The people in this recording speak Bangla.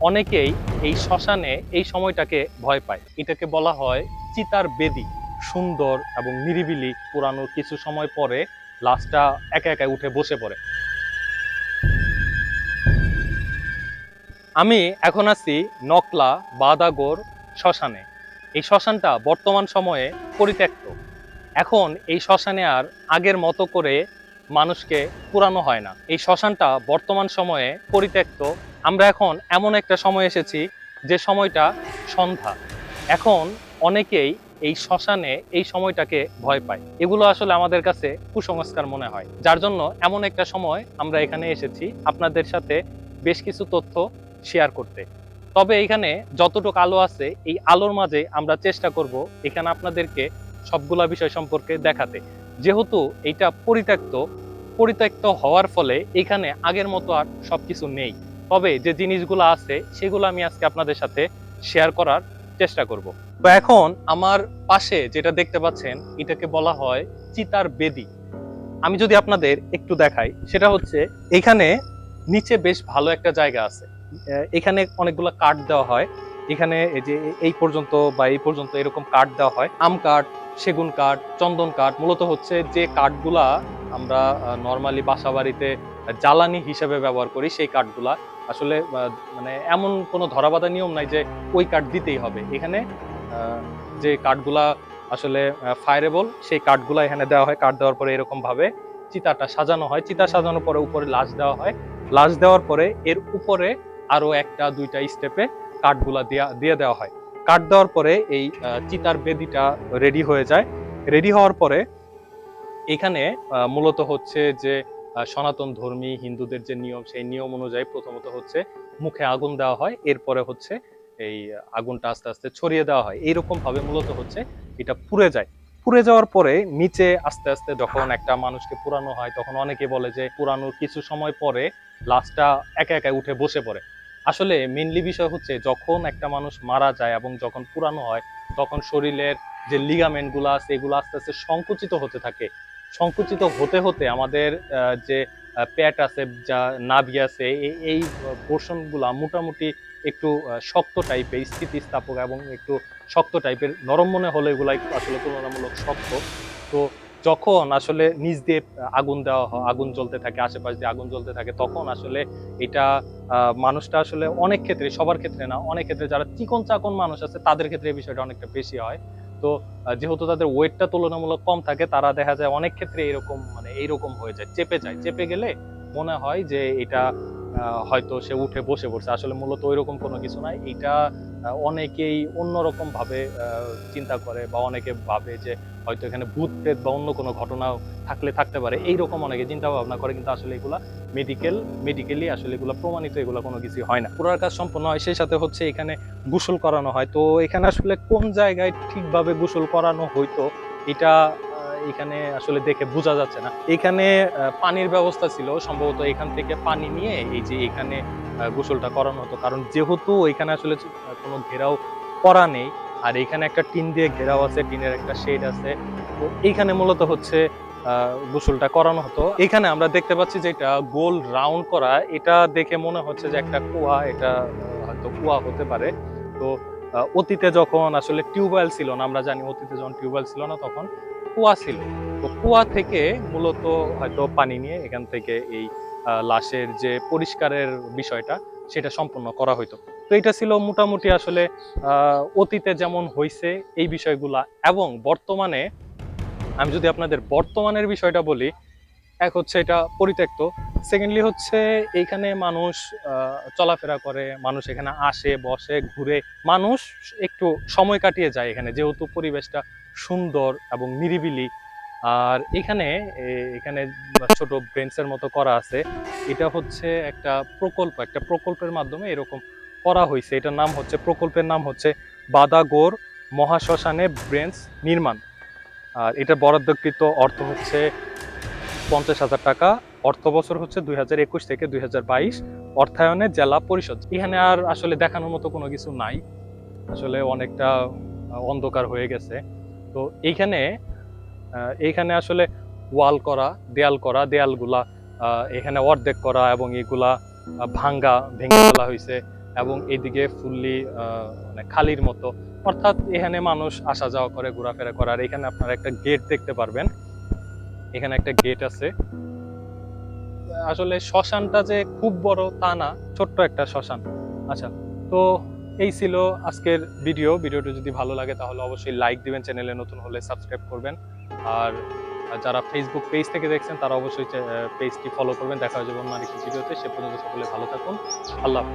অনেকেই এই শ্মশানে এই সময়টাকে ভয় পায়। এটাকে বলা হয় চিতার বেদি। সুন্দর এবং নিরিবিলি পুরানোর কিছু সময় পরে লাশটা একা একা উঠে বসে পড়ে। আমি এখন আছি নকলা বাদাগোর শ্মশানে। এই শ্মশানটা বর্তমান সময়ে পরিত্যক্ত। এখন এই শ্মশানে আর আগের মতো করে মানুষকে পুরানো হয় না। এই শ্মশানটা বর্তমান সময়ে পরিত্যক্ত আমরা এখন এমন একটা সময় এসেছি যে সময়টা সন্ধ্যা। এখন অনেকেই এই শ্মশানে এই সময়টাকে ভয় পায়। এগুলো আসলে আমাদের কাছে কুসংস্কার মনে হয়। যার জন্য এমন একটা সময় আমরা এখানে এসেছি আপনাদের সাথে বেশ কিছু তথ্য শেয়ার করতে। তবে এখানে যতটুকু আলো আছে, এই আলোর মাঝে আমরা চেষ্টা করব এখানে আপনাদেরকে সবগুলা বিষয় সম্পর্কে দেখাতে। যেহেতু এইটা পরিত্যক্ত পরিত্যক্ত হওয়ার ফলে এখানে আগের মতো আর সবকিছু নেই। তবে যে জিনিসগুলো আছে, সেগুলো আমি আজকে আপনাদের সাথে শেয়ার করার চেষ্টা করব। তো এখন আমার পাশে যেটা দেখতে পাচ্ছেন, এটাকে বলা হয় চিতার বেদি। আমি যদি আপনাদের একটু দেখাই, সেটা হচ্ছে এখানে নিচে বেশ ভালো একটা জায়গা আছে। এখানে অনেকগুলো কাঠ দেওয়া হয়। এখানে এই যে এই পর্যন্ত বা এই পর্যন্ত এরকম কাঠ দেওয়া হয়। আম কাঠ, সেগুন কাঠ, চন্দন কাঠ, মূলত হচ্ছে যে কাঠগুলা আমরা নর্মালি বাসা বাড়িতে জ্বালানি হিসেবে ব্যবহার করি, সেই কাঠগুলা আসলে মানে এমন কোনো ধরাবাধা নিয়ম নাই যে ওই কাঠ দিতেই হবে। এখানে যে কাঠগুলা আসলে ফায়ারেবল সেই কাঠগুলা এখানে দেওয়া হয়। কাঠ দেওয়ার পরে এরকম ভাবে চিতাটা সাজানো হয়। চিতা সাজানোর পরে উপরে লাশ দেওয়া হয়। লাশ দেওয়ার পরে এর উপরে আরও একটা, দুইটা স্টেপে কাঠগুলা দেয়া, দিয়ে দেওয়া হয়। কাঠ দেওয়ার পরে এই চিতার বেদিটা রেডি হয়ে যায়। রেডি হওয়ার পরে এখানে মূলত হচ্ছে যে সনাতন ধর্মী হিন্দুদের যে নিয়ম, সেই নিয়ম অনুযায়ী প্রথমত হচ্ছে মুখে আগুন দেওয়া হয়, এরপরে হচ্ছে এই আগুনটা আস্তে আস্তে ছড়িয়ে দেওয়া হয়। এইরকম ভাবে মূলত হচ্ছে এটা পুড়ে যায়। পুড়ে যাওয়ার পরে নিচে আস্তে আস্তে যখন একটা মানুষকে পুরানো হয়, তখন অনেকে বলে যে পুরানোর কিছু সময় পরে লাশটা একা একা উঠে বসে পড়ে। আসলে মেনলি বিষয় হচ্ছে যখন একটা মানুষ মারা যায় এবং যখন পুরানো হয়, তখন শরীরের যে লিগামেন্টগুলো আছে, এগুলো আস্তে আস্তে সংকুচিত হতে থাকে। সংকুচিত হতে হতে আমাদের যে প্যাট আছে, যা নাভি আছে এই পোর্শনগুলা মোটামুটি একটু শক্ত টাইপের স্থিতিস্থাপক এবং একটু শক্ত টাইপের নরম মনে হলে এগুলা আসলে তুলনামূলক শক্ত। তো যখন আসলে নিচ দিয়ে আগুন দেওয়া হয়, আগুন জ্বলতে থাকে, আশেপাশ দিয়ে আগুন জ্বলতে থাকে, তখন আসলে এটা মানুষটা আসলে অনেক ক্ষেত্রে, সবার ক্ষেত্রে না, অনেক ক্ষেত্রে যারা চিকন চাকন মানুষ আছে, তাদের ক্ষেত্রে এই বিষয়টা অনেকটা বেশি হয়। তো যেহেতু তাদের ওয়েটটা তুলনামূলক কম থাকে তারা দেখা যায় অনেক ক্ষেত্রে এরকম মানে এইরকম হয়ে যায় চেপে যায়। চেপে গেলে মনে হয় যে এটা হয়তো সে উঠে বসে পড়ছে। আসলে মূলত ওইরকম কোনো কিছু নাই। এটা অনেকেই অন্যরকম ভাবে চিন্তা করে বা অনেকে ভাবে যে হয়তো এখানে ভূত প্রেত বা অন্য কোনো ঘটনা থাকলে থাকতে পারে। এইরকম অনেকে চিন্তা ভাবনা করে কিন্তু আসলে এগুলা মেডিকেল মেডিকেলি আসলে এগুলো প্রমাণিত এগুলো কোনো কিছু হয় না। পুরার কাজ সম্পন্ন হয়। সেই সাথে হচ্ছে এখানে গোসল করানো হয়। তো এখানে আসলে কোন জায়গায় ঠিকভাবে গোসল করানো হইতো, এটা এখানে আসলে দেখে বোঝা যাচ্ছে না। এখানে পানির ব্যবস্থা ছিল। সম্ভবত এখান থেকে পানি নিয়ে এই যে এখানে গোসলটা করানো হতো। কারণ যেহেতু এখানে আসলে কোনো ঘেরাও করা নেই। আর এখানে একটা টিন দিয়ে ঘেরাও আছে, টিনের একটা শেড আছে। তো এইখানে মূলত হচ্ছে গোসলটা করানো হতো। এখানে আমরা দেখতে পাচ্ছি যে এটা গোল রাউন্ড করা। এটা দেখে মনে হচ্ছে যে একটা কুয়া। এটা হয়তো কুয়া হতে পারে। তো অতীতে যখন আসলে টিউবওয়েল ছিল না, আমরা জানি অতীতে যখন টিউবওয়েল ছিল না, তখন কুয়া ছিল। তো কুয়া থেকে মূলত হয়তো পানি নিয়ে এখান থেকে এই লাশের যে পরিষ্কারের বিষয়টা, সেটা সম্পন্ন করা হইতো। তো এটা ছিল মোটামুটি আসলে অতীতে যেমন হয়েছে এই বিষয়গুলা, এবং বর্তমানে, আমি যদি আপনাদের বর্তমানের বিষয়টা বলি, এক হচ্ছে এটা পরিত্যক্ত। সেকেন্ডলি হচ্ছে এইখানে মানুষ চলাফেরা করে, মানুষ এখানে আসে, বসে, ঘুরে। মানুষ একটু সময় কাটিয়ে যায় এখানে, যেহেতু পরিবেশটা সুন্দর এবং নিরিবিলি। আর এখানে এখানে ছোট ব্রেঞ্চের মতো করা আছে। এটা হচ্ছে একটা প্রকল্প, একটা প্রকল্পের মাধ্যমে এরকম করা হয়েছে। এটার নাম হচ্ছে, প্রকল্পের নাম হচ্ছে বাদাগোর মহাশ্মশানে ব্রেঞ্চ নির্মাণ। আর এটা বরাদ্দকৃত অর্থ হচ্ছে পঞ্চাশ হাজার টাকা। অর্থ বছর হচ্ছে দুই হাজার একুশ থেকে দুই হাজার বাইশ অর্থায়নে জেলা পরিষদ। এখানে আর আসলে দেখানোর মতো কোনো কিছু নাই। আসলে অনেকটা অন্ধকার হয়ে গেছে। তো এইখানে এইখানে আসলে ওয়াল করা, দেয়াল করা, দেয়ালগুলা এখানে অর্ধেক করা এবং এগুলা ভাঙ্গা, ভেঙে ফেলা হয়েছে এবং এইদিকে ফুললি মানে খালির মতো। অর্থাৎ এখানে মানুষ আসা যাওয়া করে, ঘোরাফেরা করে। আর এখানে আপনারা একটা গেট দেখতে পারবেন। এখানে একটা গেট আছে। আসলে শ্মশানটা যে খুব বড় তা না, ছোট্ট একটা শ্মশান। আচ্ছা তো এই ছিল আজকের ভিডিও। ভিডিওটি যদি ভালো লাগে তাহলে অবশ্যই লাইক দিবেন, চ্যানেলে নতুন হলে সাবস্ক্রাইব করবেন। আর যারা ফেসবুক পেজ থেকে দেখছেন, তারা অবশ্যই পেজটি ফলো করবেন। দেখা হয়ে যাবে অন্য আরেকটি ভিডিওতে। সে পর্যন্ত সকলে ভালো থাকুন। আল্লাহ হাফিজ।